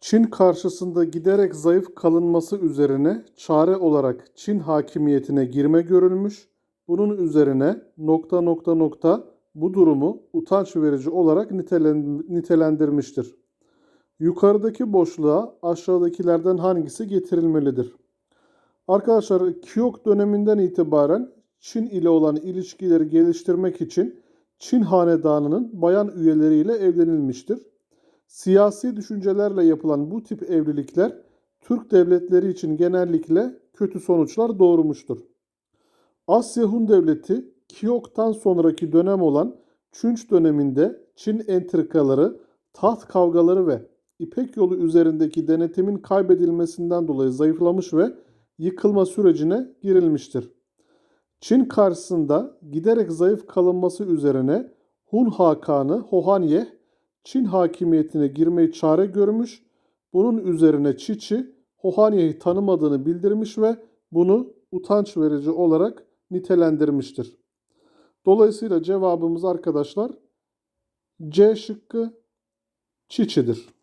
Çin karşısında giderek zayıf kalınması üzerine çare olarak Çin hakimiyetine girme görülmüş. Bunun üzerine nokta nokta nokta bu durumu utanç verici olarak nitelen- nitelendirmiştir. Yukarıdaki boşluğa aşağıdakilerden hangisi getirilmelidir? Arkadaşlar Kiyok döneminden itibaren Çin ile olan ilişkileri geliştirmek için Çin hanedanının bayan üyeleriyle evlenilmiştir. Siyasi düşüncelerle yapılan bu tip evlilikler Türk devletleri için genellikle kötü sonuçlar doğurmuştur. Asya Hun Devleti Kiyok'tan sonraki dönem olan Çünç döneminde Çin entrikaları, taht kavgaları ve İpek yolu üzerindeki denetimin kaybedilmesinden dolayı zayıflamış ve yıkılma sürecine girilmiştir. Çin karşısında giderek zayıf kalınması üzerine Hun Hakanı Hohanyeh Çin hakimiyetine girmeyi çare görmüş. Bunun üzerine Çiçi Hohanyeh'i tanımadığını bildirmiş ve bunu utanç verici olarak nitelendirmiştir. Dolayısıyla cevabımız arkadaşlar C şıkkı Çiçidir.